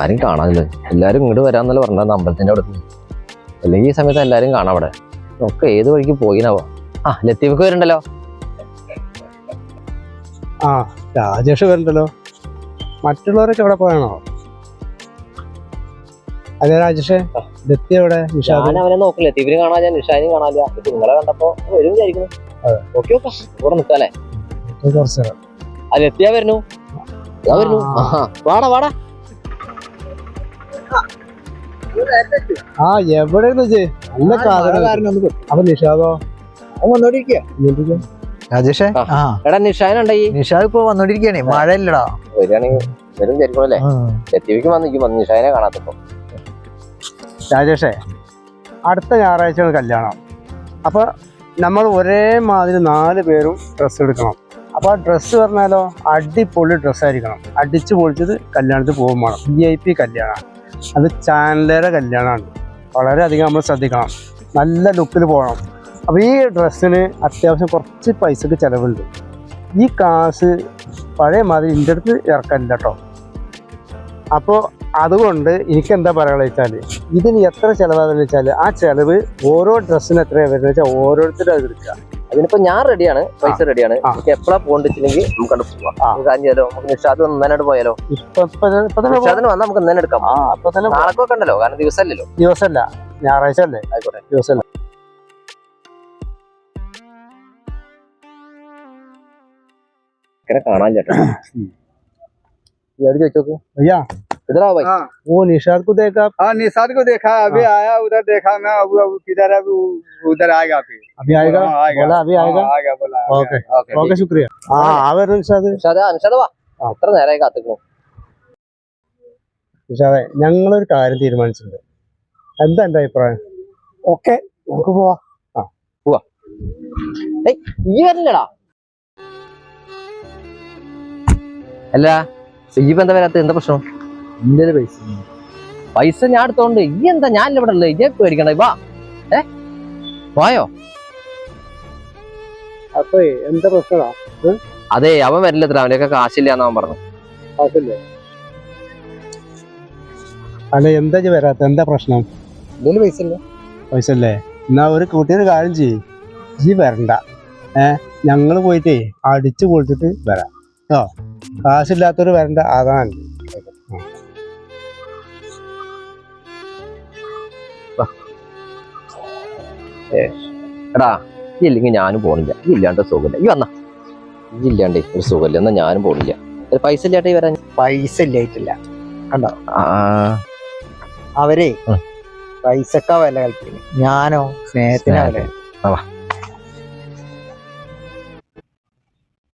ആരും കാണാനില്ല. എല്ലാവരും ഇങ്ങോട്ട് വരാമെന്നല്ല പറഞ്ഞത്. അമ്പലത്തിന്റെ അവിടെ അല്ലെങ്കിൽ ഈ സമയത്ത് എല്ലാവരും കാണാം അവിടെ. ഒക്കെ ഏത് വഴിക്ക് പോയിനാവോ? ആ ലത്തീഫക്ക് വരുന്നുണ്ടല്ലോ ആ രാജേഷ് വരണ്ടല്ലോ. മറ്റുള്ളവരൊക്കെ എവിടെ പോയാണോ? അതെ രാജേഷേ? ലത്തിയവിടെ ഞാൻ അവനെ നോക്കില്ല ലത്തീഫിനെ കാണാൻ ഞാൻ നിഷാനും കാണാനില്ല. നിങ്ങളെ കണ്ടപ്പോ വരും വിചാരിക്കുന്നു. Okay okay. ഇവിടെ നിൽക്കാല്ലേ കുറച്ചു ആ ലത്തിയാ വരുന്നു. വരുന്നു. വാടാ വാടാ. ആ എവിടെ നല്ല കാതൽ അപ്പൊ നിഷാദോ. രാജേഷേ? എടാ നിഷാദിനുണ്ടായി നിഷാദ് ഇപ്പൊ വന്നോണ്ടിരിക്കണേ മഴ ഇല്ലടാ വരികയാണെങ്കിൽ വരും വിചാരിക്കണോ അല്ലേ? ലത്തീഫിക്ക് വന്നിരിക്കും വന്ന് നിഷാനെ കാണാത്തപ്പോ. രാജേഷേ അടുത്ത ഞായറാഴ്ച കല്യാണം. അപ്പൊ നമ്മൾ ഒരേ മാതിരി നാല് പേരും ഡ്രസ്സ് എടുക്കണം. അപ്പൊ ആ ഡ്രസ്സ് പറഞ്ഞാലോ? അടിപൊളി ഡ്രസ്സായിരിക്കണം അടിച്ചു പൊളിച്ചത് കല്യാണത്തിൽ പോകുമ്പോൾ വി ഐ പി കല്യാണമാണ്. അത് ചാനലേറെ കല്യാണമാണ് വളരെയധികം നമ്മൾ ശ്രദ്ധിക്കണം. നല്ല ലുക്കിൽ പോകണം അപ്പോൾ ഈ ഡ്രസ്സിന് അത്യാവശ്യം കുറച്ച് പൈസക്ക് ചിലവുണ്ട്. ഈ കാശ് പഴയ മാതിരി എന്റെ അടുത്ത് ഇറക്കാനില്ല കേട്ടോ അപ്പോൾ അതുകൊണ്ട് എനിക്ക് എന്താ പറയുക വെച്ചാൽ ഇതിന് എത്ര ചിലവാണെന്ന് വെച്ചാൽ ആ ചിലവ് ഓരോ ഡ്രസ്സിന് എത്രയാണ് വരുന്നത് വെച്ചാൽ ഓരോരുത്തരും അത് എടുക്കുക. അതിനിപ്പോ ഞാൻ റെഡിയാണ് പൈസ റെഡിയാണ് ആ. നമുക്ക് എപ്പോഴാ പോകണ്ടെച്ചില്ലെങ്കിൽ നമുക്ക് അങ്ങട് പോവാം ആ. നമുക്ക് കാര്യം ചെയ്താലോ നമുക്ക് നിഷാദ് വന്നതിനോട് പോയാലോ ഇപ്പൊ ഇപ്പൊ തന്നെ- ഇപ്പൊ തന്നെ പോ- നിഷാദിന് വന്നാൽ നമുക്ക് ഇന്നലെ എടുക്കാം ആ അപ്പൊ തന്നെ പോ- നാളെ വെക്കണ്ടല്ലോ കാരണം ദിവസമല്ലല്ലോ ദിവസമല്ല ഞായറാഴ്ച അല്ലേ ആയിക്കോട്ടെ ദിവസമല്ല ഇങ്ങനെ കാണാൻ ചേട്ടാ ചോദിച്ചു നോക്ക് भैया ഇതാ ഭായി हाँ वो निषाद को देखा हाँ निषाद को देखा अभी आया उधर देखा ना अब अब किधर है वो उधर आएगा फिर अभी आएगा हाँ, आएगा बोला अभी आएगा हाँ, आएगा बोला अभी ഓക്കെ ഓക്കെ ഓക്കെ ശുക്രിയ ആ ആ വരുന്നു നിഷാദ് നിഷാദ് ആ, നിഷാദ് വാ ആ. എത്ര നേരമായി കാത്തിക്കുന്നു നിഷാദെ ഞങ്ങളൊരു കാര്യം തീരുമാനിച്ചിട്ടുണ്ട് എന്താ എന്റെ അഭിപ്രായം ഓക്കെ നമുക്ക് പോവാം ഏയ് ഈ വരില്ലടാ അല്ല ഈ എന്താ വരാത്ത എന്താ പ്രശ്നം ഇന്ത്യയിലെ പൈസ പൈസ ഞാൻ എടുത്തോണ്ട് ഈ എന്താ ഞാൻ ഇവിടെ ഉള്ളത് ഇജ്ജെ പേടിക്കണ്ട വാ ഏ വായോ അപ്പൊ എന്താ പ്രശ്നമാ അതെ അവൻ വരില്ലത്ര അവനൊക്കെ കാശില്ല എന്ന് അവൻ പറഞ്ഞു കാശില്ല? അല്ല എന്താ വരാത്ത? എന്താ പ്രശ്നം? ഇതിന് പൈസ ഇല്ല? പൈസ അല്ലേ എന്നാ ഒരു കൂട്ടിയൊരു കാര്യം ചെയ്യ്. ജീ വരണ്ട. ഏ ഞങ്ങൾ പോയിട്ടേ അടിച്ചു പൊളിച്ചിട്ട് വരാം. കേട്ടോ കാശില്ലാത്തവര് വരണ്ട അതാണ്. എടാ ഈ ഇല്ലെങ്കിൽ ഞാനും പോണില്ല. ഈ ഇല്ലാണ്ട് സുഖമില്ല. ഈ വന്ന. ഈ ഇല്ലാണ്ടേ ഒരു സുഖമില്ല. എന്നാ ഞാനും പോണില്ല. ഒരു പൈസ ഇല്ലാട്ടെ വരാൻ പൈസ ഇല്ലായിട്ടില്ല. കണ്ടോ? അവരെ. പൈസക്കാ വില കളിക്കുന്നു ഞാനോ സ്നേഹത്തിനാ വില.